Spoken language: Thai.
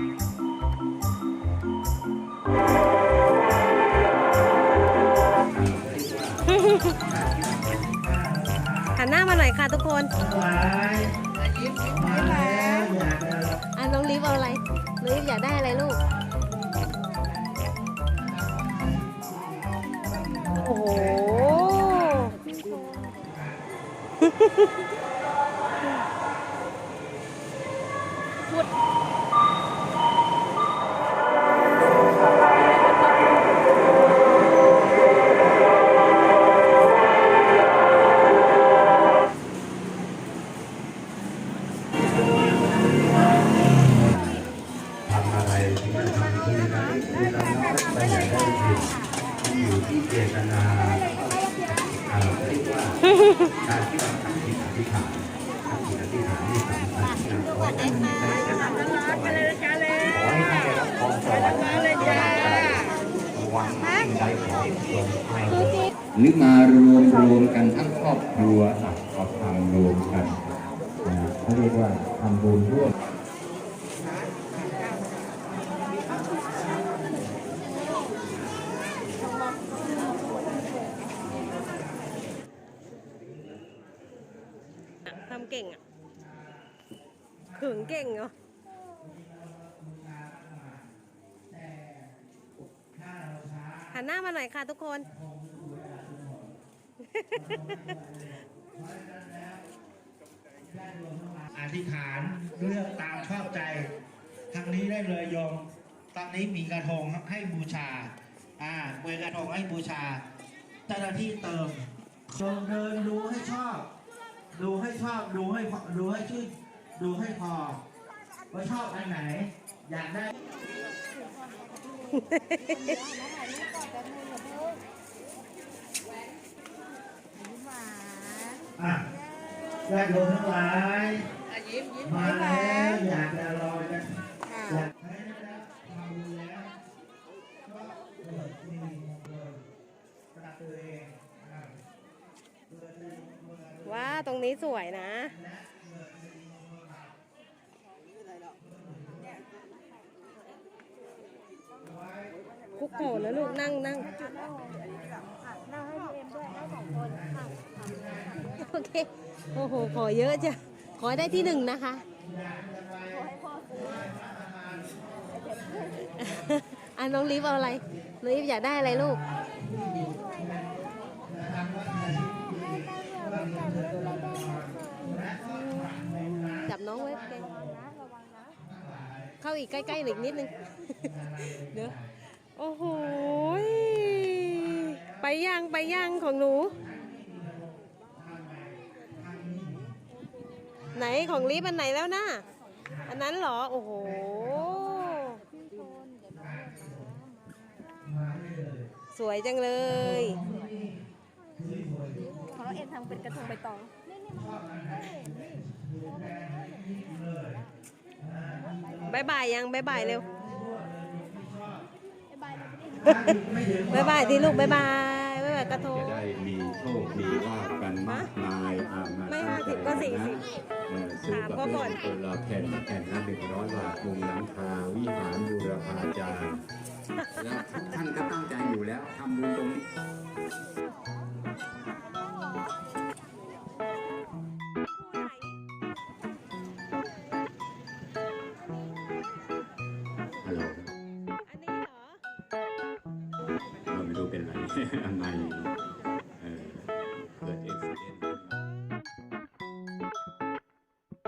หันหน้ามาหน่อยค่ะทุกคนหลายมาแล้วอยาอะน้องลิฟเอาอะไรลิฟอยากได้อะไรลูก โอ้โห นั้นที่นั้นไปไหนได้ผิดอยู่ที่เจตนาอ่าเรียกว่าการที่เราทำจิตอธิษฐานทำจิตอธิษฐานนี่สำคัญที่เราขอให้ท่านได้รับขอให้ท่านได้รับพรสวรรค์หวังสิ่งใดขอให้สมปรารถนานึกมารวมรวมกันทั้งครอบครัวอะก็ทำรวมกันเขาเรียกว่าทำบุญร่วม ทำเก่งอะขึงเก่งเหรอหันหน้ามาหน่อยค่ะทุกคน อธิษฐานเลือกตามชอบใจ ทางนี้ได้เลยโยมตอนนี้มีกระทงให้บูชา อ่าเวกระทงให้บูชาเจ้าหน้าที่เติมจงเดินดูให้ชอบ ดูให้ชอบดูให้พอดูให้ชื่นดูให้พอว่าชอบอันไหน อยากได้อะญาติโยมทั้งหลายมาแล้วอยากจะรอกันอยากให้นะครับมาดูแล้วก็เกิดมีมงคลสำหรับตัวเองอะเกิดมีมงคล ว้า ตรงนี้สวยนะคุกเข่านะลูกนั่งนั่งนั่งให้เอ็มด้วยได้สองคนโอเค โอ้โห ขอเยอะจ้ะ ขอได้ที่หนึ่งนะคะอะน้องลิฟเอาอะไร น้องลิฟอยากได้อะไรลูก จับน้องไว้เกงเข้าอีกใกล้ๆหน่อยอีกนิดนึง เดี๋ยวโอ้โหยไปยังไปยังของหนู ไหนของลิฟอันไหนแล้วนะอันนั้นเหรอ โอ้โหสวยจังเลยของเราเอ็นทำเป็นกระทงใบตองายบายยังบายบายเร็วบ๊ายบายเลยพี่บายบายที่ลูกบายบายบายบายกระทงจะได้มีโชคมีลาภกันมากมายอามาไม่ตั้งใจ50ก็40นะเออซื้อถามกับเขาก่อนคนละแผ่นแผ่นละหนึ่งร้อยบาทมุงหลังคาวิหารบูรพาจารย์แล้วทุกท่านก็ตั้งใจอยู่แล้วทำบุญตรงนี้ 受けるなりない